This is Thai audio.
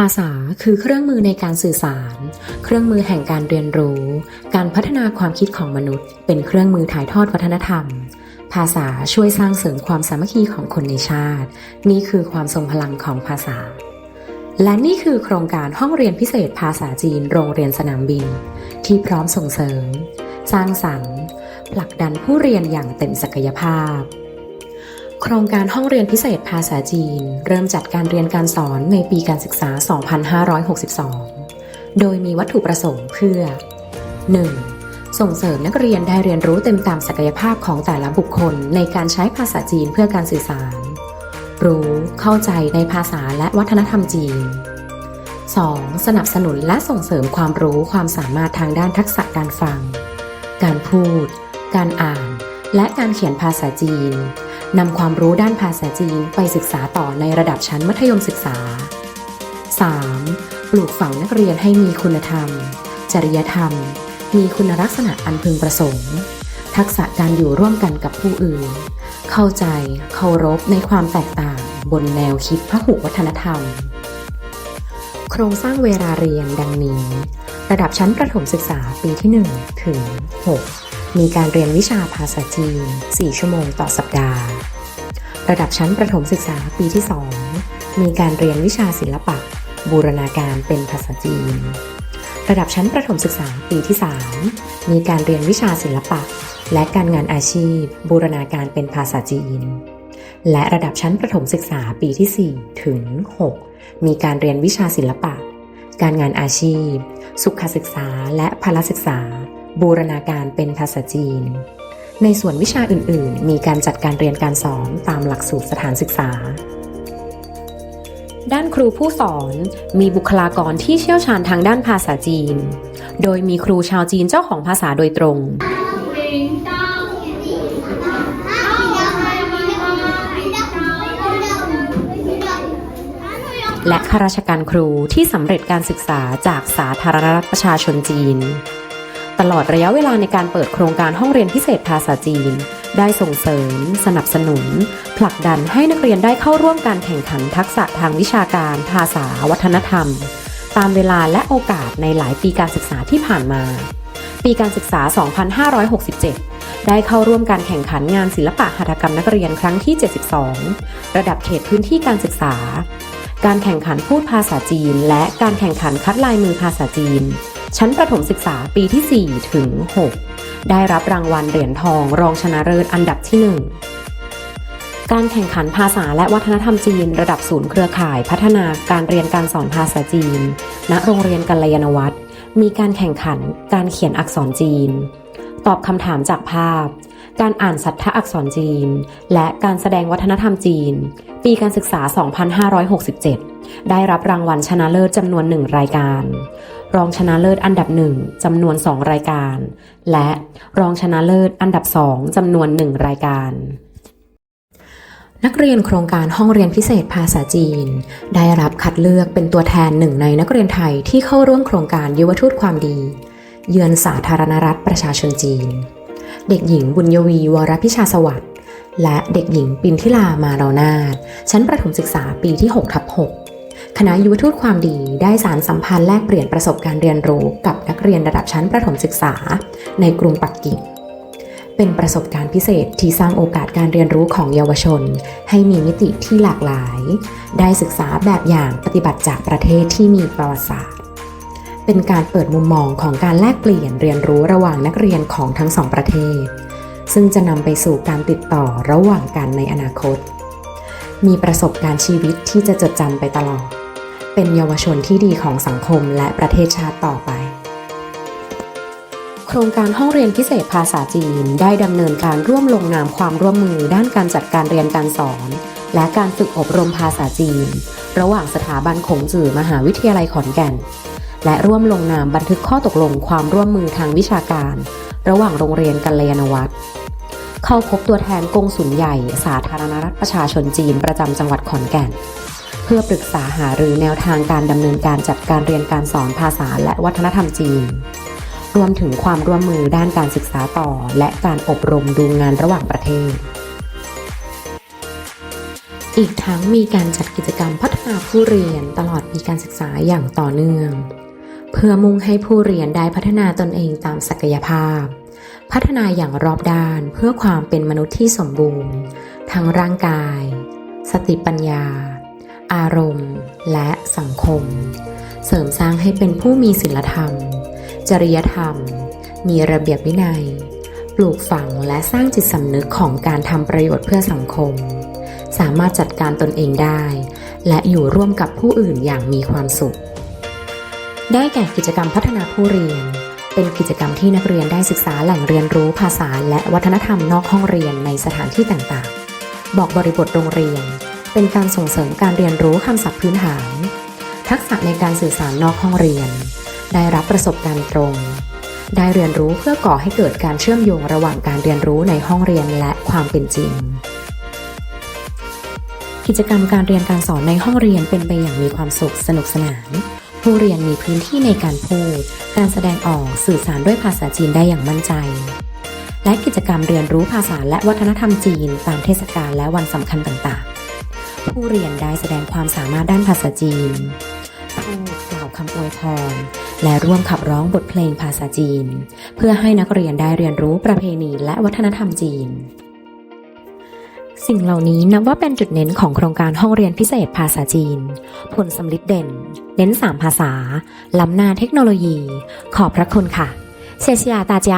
ภาษาคือเครื่องมือในการสื่อสาร เครื่องมือแห่งการเรียนรู้ การพัฒนาความคิดของมนุษย์ เป็นเครื่องมือถ่ายทอดวัฒนธรรม ภาษาช่วยสร้างเสริมความสามัคคีของคนในชาติ นี่คือความทรงพลังของภาษา และนี่คือโครงการห้องเรียนพิเศษภาษาจีน โรงเรียนสนามบิน ที่พร้อมส่งเสริม สร้างสรรค์ผลักดันผู้เรียนอย่างเต็มศักยภาพ โครงการห้องเรียนพิเศษภาษาจีน เริ่มจัดการเรียนการสอนในปีการศึกษา 2562 โดยมีวัตถุประสงค์เพื่อ 1. ส่งเสริมนักเรียนได้เรียนรู้เต็มตามศักยภาพของแต่ละบุคคลในการใช้ภาษาจีนเพื่อการสื่อสาร รู้ เข้าใจในภาษาและวัฒนธรรมจีน 2. สนับสนุนและส่งเสริมความรู้ความสามารถทางด้านทักษะการฟัง การพูด การอ่าน และการเขียนภาษาจีน นำความรู้ด้านภาษาจีนไปศึกษาต่อในระดับชั้นมัธยมศึกษา 3. ปลูกฝังนักเรียนให้มีคุณธรรม จริยธรรม มีคุณลักษณะอันพึงประสงค์ ทักษะการอยู่ร่วมกันกับผู้อื่น เข้าใจ เคารพในความแตกต่างบนแนวคิดพหุวัฒนธรรม โครงสร้างเวลาเรียนดังนี้ ระดับชั้นประถมศึกษาปีที่ 1 ถึง 6 มีการเรียนวิชาภาษาจีน 4 ชั่วโมงต่อสัปดาห์ ระดับชั้นประถมศึกษาปีที่ 2 มีการเรียนวิชาศิลปะ บูรณาการเป็นภาษาจีน ระดับชั้นประถมศึกษาปีที่ 3 มีการเรียนวิชาศิลปะ และการงานอาชีพ บูรณาการเป็นภาษาจีน และระดับชั้นประถมศึกษาปีที่ 4 ถึง 6 มีการเรียนวิชาศิลปะ การงานอาชีพ สุขศึกษาและพละศึกษา บูรณาการเป็นภาษาจีน ในส่วนวิชาอื่น ๆ มีการจัดการเรียนการสอนตามหลักสูตรสถานศึกษา ด้านครูผู้สอนมีบุคลากรที่เชี่ยวชาญทางด้านภาษาจีน โดยมีครูชาวจีนเจ้าของภาษาโดยตรงและข้าราชการครูที่สำเร็จการศึกษาจากสาธารณรัฐประชาชนจีน ตลอดระยะเวลาในการเปิดโครงการห้องเรียนพิเศษภาษาจีน ได้ส่งเสริม สนับสนุน ผลักดันให้นักเรียนได้เข้าร่วมการแข่งขันทักษะทางวิชาการ ภาษา วัฒนธรรม ตามเวลาและโอกาสในหลายปีการศึกษาที่ผ่านมา ปีการศึกษา 2567 ได้เข้าร่วมการแข่งขันงานศิลปะหัตถกรรมนักเรียนครั้งที่ 72 ระดับเขตพื้นที่การศึกษา การแข่งขันพูดภาษาจีน และการแข่งขันคัดลายมือภาษาจีน ชั้นประถมศึกษาปีที่ 4 ถึง 6 ได้รับรางวัลเหรียญทองรองชนะเลิศอันดับที่ 1 การแข่งขันภาษาและวัฒนธรรมจีน ระดับศูนย์เครือข่ายพัฒนาการเรียนการสอนภาษาจีน ณ โรงเรียนกัลยาณวัฒน์มีการแข่งขันการเขียนอักษรจีน ตอบคำถามจากภาพ การอ่านสัทธอักษรจีน และการแสดงวัฒนธรรมจีน ปีการศึกษา 2567 ได้รับรางวัลชนะเลิศจำนวนหนึ่งรายการ รองชนะเลิศอันดับหนึ่งจำนวน 2 รายการ และรองชนะเลิศอันดับ2จำนวน 1 รายการนักเรียนโครงการห้องเรียนพิเศษภาษาจีน ได้รับคัดเลือกเป็นตัวแทนหนึ่งในนักเรียนไทยที่เข้าร่วมโครงการยุวทูตความดี เยือนสาธารณรัฐประชาชนจีน เด็กหญิงบุญยวีวรพิชาสวัสดิ์และเด็กหญิงปินทิลามาเรานาถชั้นประถมศึกษาปีที่ 6 ทับ 6 คณะยุวทูตความดีได้สารสัมพันธ์แลกเปลี่ยนประสบการณ์เรียนรู้กับนักเรียนระดับชั้นประถมศึกษา ในกรุงปักกิ่ง เป็นประสบการณ์พิเศษที่สร้างโอกาสการเรียนรู้ของเยาวชน ให้มีมิติที่หลากหลาย ได้ศึกษาแบบอย่างปฏิบัติจากประเทศที่มีประวัติศาสตร์ เป็นการเปิดมุมมองของการแลกเปลี่ยนเรียนรู้ระหว่างนักเรียนของทั้งสองประเทศ ซึ่งจะนำไปสู่การติดต่อระหว่างกันในอนาคตมีประสบการณ์ชีวิตที่จะจดจำไปตลอด เป็นเยาวชนที่ดีของสังคมและประเทศชาติต่อไป โครงการห้องเรียนพิเศษภาษาจีนได้ดำเนินการร่วมลงนามความร่วมมือด้านการจัดการเรียนการสอน และการฝึกอบรมภาษาจีน ระหว่างสถาบันขงจื่อมหาวิทยาลัยขอนแก่น และร่วมลงนามบันทึกข้อตกลงความร่วมมือทางวิชาการ ระหว่างโรงเรียนกัลยาณวัฒน์เข้าพบตัวแทนกงสุลใหญ่ สาธารณรัฐประชาชนจีนประจำจังหวัดขอนแก่น เพื่อปรึกษาหารือแนวทางการดำเนินการจัดการเรียนการสอนภาษาและวัฒนธรรมจีน รวมถึงความร่วมมือด้านการศึกษาต่อ และการอบรมดูงานระหว่างประเทศ อีกทั้งมีการจัดกิจกรรมพัฒนาผู้เรียนตลอดปีการศึกษาอย่างต่อเนื่อง เพื่อมุ่งให้ผู้เรียนได้พัฒนาตนเองตามศักยภาพ พัฒนาอย่างรอบด้านเพื่อความเป็นมนุษย์ที่สมบูรณ์ ทั้งร่างกาย สติปัญญา อารมณ์ และสังคม เสริมสร้างให้เป็นผู้มีศีลธรรม จริยธรรม มีระเบียบวินัย ปลูกฝังและสร้างจิตสำนึกของการทำประโยชน์เพื่อสังคม สามารถจัดการตนเองได้ และอยู่ร่วมกับผู้อื่นอย่างมีความสุข ได้แก่กิจกรรมพัฒนาผู้เรียน เป็นกิจกรรมที่นักเรียนได้ศึกษาแหล่งเรียนรู้ภาษาและวัฒนธรรมนอกห้องเรียนในสถานที่ต่างๆ บอกบริบทโรงเรียน เป็นการส่งเสริมการเรียนรู้คำศัพท์พื้นฐาน ทักษะในการสื่อสารนอกห้องเรียน ได้รับประสบการณ์ตรง ได้เรียนรู้เพื่อก่อให้เกิดการเชื่อมโยงระหว่างการเรียนรู้ในห้องเรียนและความเป็นจริง กิจกรรมการเรียนการสอนในห้องเรียนเป็นไปอย่างมีความสุขสนุกสนาน ผู้เรียนมีพื้นที่ในการพูด การแสดงออกสื่อสารด้วยภาษาจีนได้อย่างมั่นใจและกิจกรรมเรียนรู้ภาษาและวัฒนธรรมจีน ตามเทศกาลและวันสำคัญต่างๆ ผู้เรียนได้แสดงความสามารถด้านภาษาจีนพูดกล่าวคำอวยพร และร่วมขับร้องบทเพลงภาษาจีน เพื่อให้นักเรียนได้เรียนรู้ประเพณีและวัฒนธรรมจีน สิ่งเหล่านี้นับว่าเป็นจุดเน้นของโครงการห้องเรียนพิเศษภาษาจีน ผลสำลิดเด่น เน้น 3 ภาษา ล้ำหน้าเทคโนโลยี ขอบพระคุณค่ะเชียร์大家